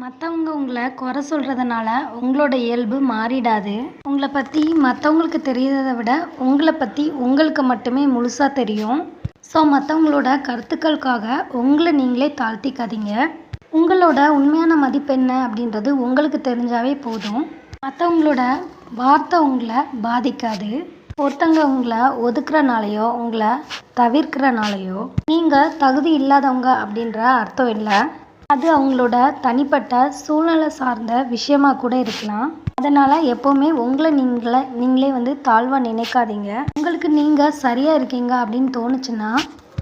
மற்றவங்க உங்களை குறை சொல்கிறதுனால உங்களோட இயல்பு மாறிடாது. உங்களை பற்றி மற்றவங்களுக்கு தெரியறதை விட உங்களை பற்றி உங்களுக்கு மட்டுமே முழுசாக தெரியும். ஸோ மற்றவங்களோட கருத்துக்களுக்காக உங்களை நீங்களே தாழ்த்திக்காதீங்க. உங்களோட உண்மையான மதிப்பு என்ன அப்படின்றது உங்களுக்கு தெரிஞ்சாவே போதும். மற்றவங்களோட வார்த்தை உங்களை பாதிக்காது. ஒருத்தங்க உங்களை ஒதுக்குறனாலையோ உங்களை தவிர்க்கிறனாலையோ நீங்கள் தகுதி இல்லாதவங்க அப்படின்ற அர்த்தம் இல்லை. அது அவங்களோட தனிப்பட்ட சூழ்நிலை சார்ந்த விஷயமா கூட இருக்கலாம். அதனால் எப்போவுமே உங்களை நீங்களே நீங்களே வந்து தாழ்வாக நினைக்காதீங்க. உங்களுக்கு நீங்கள் சரியாக இருக்கீங்க அப்படின்னு தோணுச்சுன்னா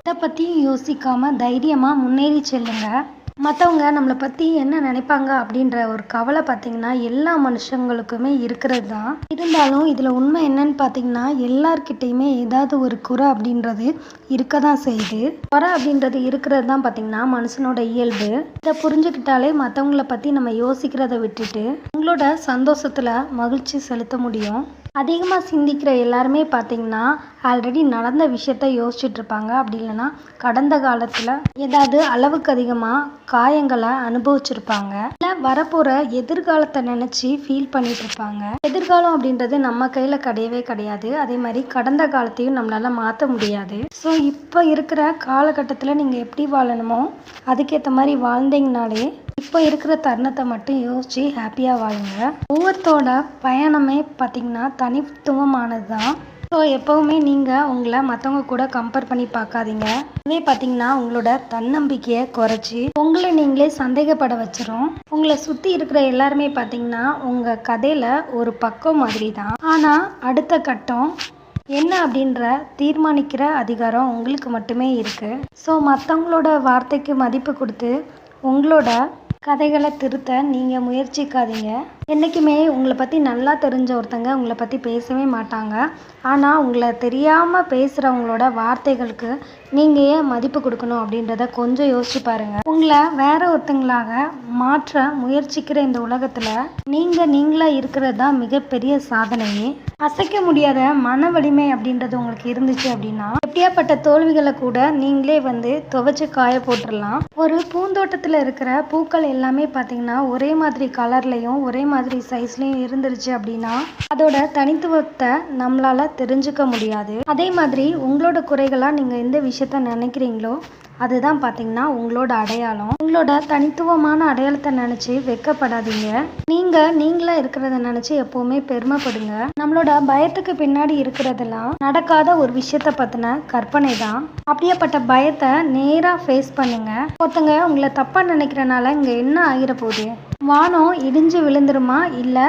இதை பற்றியும் யோசிக்காமல் தைரியமாக முன்னேறி செல்லுங்க. மற்றவங்க நம்மளை பற்றி என்ன நினைப்பாங்க அப்படின்ற ஒரு கவலை பார்த்திங்கன்னா எல்லா மனுஷங்களுக்குமே இருக்கிறது தான் இருந்தாலும் இதில் உண்மை என்னன்னு பார்த்தீங்கன்னா எல்லார்கிட்டேயுமே ஏதாவது ஒரு குறை அப்படின்றது இருக்க தான் செய்யுது. குறை அப்படின்றது இருக்கிறது தான் பார்த்திங்கன்னா மனுஷனோட இயல்பு. இதை புரிஞ்சுக்கிட்டாலே மற்றவங்கள பற்றி நம்ம யோசிக்கிறத விட்டுட்டு உங்களோட சந்தோஷத்தில் மகிழ்ச்சி செலுத்த முடியும். அதிகமாக சிந்திக்கிற எல்லாருமே பார்த்தீங்கன்னா ஆல்ரெடி நடந்த விஷயத்த யோசிச்சுட்டு இருப்பாங்க அப்படி இல்லைன்னா கடந்த காலத்தில் ஏதாவது அளவுக்கு அதிகமாக காயங்களை அனுபவிச்சிருப்பாங்க. இல்லை வரப்போகிற எதிர்காலத்தை நினச்சி ஃபீல் பண்ணிட்டு இருப்பாங்க எதிர்காலம் அப்படின்றது நம்ம கையில் கிடையவே கிடையாது. அதே மாதிரி கடந்த காலத்தையும் நம்மளால் மாற்ற முடியாது. ஸோ இப்போ இருக்கிற காலகட்டத்தில் நீங்கள் எப்படி வாழணுமோ அதுக்கேற்ற மாதிரி வாழ்ந்தீங்கனாலே இப்போ இருக்கிற தருணத்தை மட்டும் யோசித்து ஹாப்பியாக வாழுங்க. ஒவ்வொருத்தோட பயணமே பார்த்திங்கன்னா தனித்துவமானது தான் ஸோ எப்போவுமே நீங்கள் உங்களை மற்றவங்க கூட கம்பேர் பண்ணி பார்க்காதீங்க. இதே பார்த்தீங்கன்னா உங்களோட தன்னம்பிக்கையை குறைச்சி உங்களை நீங்களே சந்தேகப்பட வச்சிரும். உங்களை சுற்றி இருக்கிற எல்லாருமே பார்த்தீங்கன்னா உங்கள் கதையில் ஒரு பக்கம் மாதிரி தான் ஆனால் அடுத்த கட்டம் என்ன அப்படின்ற தீர்மானிக்கிற அதிகாரம் உங்களுக்கு மட்டுமே இருக்குது ஸோ மற்றவங்களோட வார்த்தைக்கு மதிப்பு கொடுத்து உங்களோட கதைகளை திருத்த நீங்கள் முயற்சிக்காதீங்க. என்றைக்குமே உங்களை பற்றி நல்லா தெரிஞ்ச ஒருத்தங்க உங்களை பற்றி பேசவே மாட்டாங்க. ஆனால் உங்களை தெரியாமல் பேசுகிறவங்களோட வார்த்தைகளுக்கு நீங்கள் ஏன் மதிப்பு கொடுக்கணும் அப்படின்றத கொஞ்சம் யோசிச்சு பாருங்கள் உங்களை வேற ஒருத்தங்களாக மாற்ற முயற்சிக்கிற இந்த உலகத்தில் நீங்கள் நீங்களாக இருக்கிறது தான் மிகப்பெரிய சாதனையே. அசைக்க முடியாத மன வலிமை அப்படின்றது உங்களுக்கு இருந்துச்சு அப்படின்னா எப்படியாப்பட்ட தோல்விகளை கூட நீங்களே வந்து துவைச்சு காய போட்டுடலாம் ஒரு பூந்தோட்டத்தில் இருக்கிற பூக்கள் எல்லாமே பார்த்தீங்கன்னா ஒரே மாதிரி கலர்லையும் ஒரே மாதிரி மாதிரி சைஸ்லேயும் இருந்துருச்சு அப்படின்னா அதோட தனித்துவத்தை நம்மளால் தெரிஞ்சுக்க முடியாது. அதே மாதிரி உங்களோட குறைகளாக நீங்கள் எந்த விஷயத்த நினைக்கிறீங்களோ அதுதான் பார்த்தீங்கன்னா உங்களோட அடையாளம். உங்களோட தனித்துவமான அடையாளத்தை நினச்சி வெக்கப்படாதீங்க. நீங்கள் நீங்களாக இருக்கிறத நினச்சி எப்போவுமே பெருமைப்படுங்க. நம்மளோட பயத்துக்கு பின்னாடி இருக்கிறதெல்லாம் நடக்காத ஒரு விஷயத்த பற்றின கற்பனை தான். அப்படியேப்பட்ட பயத்தை நேராக ஃபேஸ் பண்ணுங்க. ஒருத்தங்க உங்களை தப்பாக நினைக்கிறனால இங்கே என்ன ஆகிற போகுது? வானம் இடிஞ்சு விழுந்துருமா? இல்லை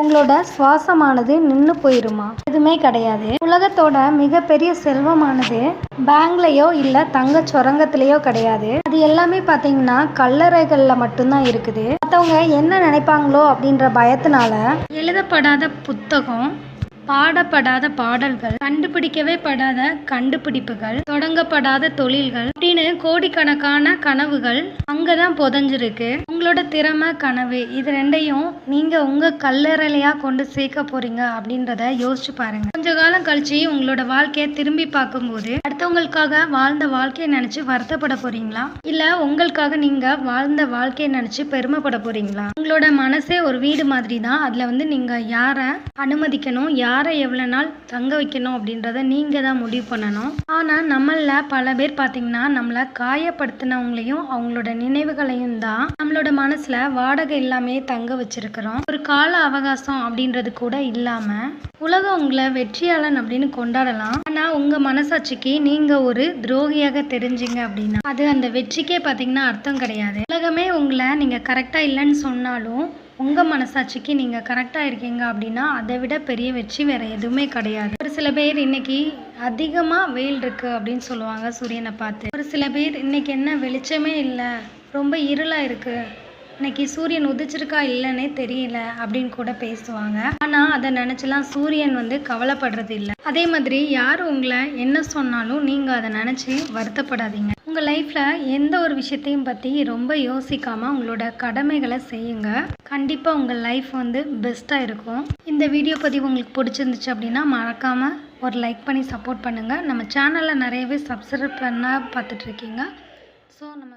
உங்களோட சுவாசமானது நின்று போயிருமா? எதுவுமே கிடையாது. உலகத்தோட மிகப்பெரிய செல்வமானது பேங்க்லயோ இல்லை தங்க சுரங்கத்திலேயோ கிடையாது. அது எல்லாமே பார்த்தீங்கன்னா கல்லறைகளில் மட்டும்தான் இருக்குது. மற்றவங்க என்ன நினைப்பாங்களோ அப்படின்ற பயத்தினால எழுதப்படாத புத்தகம் பாடப்படாத பாடல்கள் கண்டுபிடிக்கவே படாத கண்டுபிடிப்புகள் தொடங்கப்படாத தொழில்கள் அப்படின்னு கோடிக்கணக்கான கனவுகள் அங்கதான் புதஞ்சிருக்கு. உங்களோட திறமை கனவு இது ரெண்டையும் நீங்கள் உங்கள் கல்லறையாக கொண்டு சேர்க்க போறீங்க அப்படின்றத யோசிச்சு பாருங்க. கொஞ்ச காலம் கழிச்சு உங்களோட வாழ்க்கையை திரும்பி பார்க்கும்போது அடுத்தவங்களுக்காக வாழ்ந்த வாழ்க்கையை நினச்சி வருத்தப்பட போறீங்களா? இல்லை உங்களுக்காக நீங்கள் வாழ்ந்த வாழ்க்கையை நினச்சி பெருமைப்பட போகிறீங்களா உங்களோட மனசே ஒரு வீடு மாதிரி தான் அதில் வந்து நீங்கள் யாரை அனுமதிக்கணும் யாரை எவ்வளோ நாள் தங்க வைக்கணும் அப்படின்றத நீங்கள் தான் முடிவு பண்ணணும். ஆனால் நம்மளில் பல பேர் பார்த்தீங்கன்னா நம்மளை காயப்படுத்தினவங்களையும் அவங்களோட நினைவுகளையும் தான் நம்மளோட மனசில் வாடகை இல்லாமே தங்க வச்சிருக்கிறோம். ஒரு கால அவகாசம் அப்படின்றது கூட இல்லாமல் உலகம் உங்களை வெற்றியாளன் அப்படின்னு கொண்டாடலாம். ஆனால் உங்கள் மனசாட்சிக்கு நீங்கள் ஒரு துரோகியாக தெரிஞ்சீங்க அப்படின்னா அது அந்த வெற்றிக்கே பார்த்தீங்கன்னா அர்த்தம் கிடையாது. உலகமே உங்களை நீங்கள் கரெக்டாக இல்லைன்னு சொன்னாலும் உங்கள் மனசாட்சிக்கு நீங்கள் கரெக்டாக இருக்கீங்க அப்படின்னா அதை விட பெரிய வெற்றி வேறு எதுவுமே கிடையாது. ஒரு சில பேர் இன்னைக்கு அதிகமாக வெயில் இருக்குது அப்படின்னு சொல்லுவாங்க சூரியனை பார்த்து. ஒரு சில பேர் இன்னைக்கு என்ன வெளிச்சமே இல்லை. ரொம்ப இருளாக இருக்குது இன்னைக்கு சூரியன் உதிச்சிருக்கா இல்லைன்னே தெரியல அப்படின்னு கூட பேசுவாங்க. ஆனால் அதை நினச்சலாம் சூரியன் வந்து கவலைப்படுறது இல்லை. அதே மாதிரி யார் உங்களை என்ன சொன்னாலும் நீங்கள் அதை நினச்சி வருத்தப்படாதீங்க. உங்கள் லைஃப்பில் எந்த ஒரு விஷயத்தையும் பற்றி ரொம்ப யோசிக்காமல் உங்களோட கடமைகளை செய்யுங்க. கண்டிப்பாக உங்கள் லைஃப் வந்து பெஸ்ட்டாக இருக்கும். இந்த வீடியோ பதிவு உங்களுக்கு பிடிச்சிருந்துச்சு அப்படின்னா மறக்காமல் ஒரு லைக் பண்ணி சப்போர்ட் பண்ணுங்கள் நம்ம சேனலில் நிறையவே சப்ஸ்கிரைப் பண்ண பார்த்துட்ருக்கீங்க ஸோ நம்ம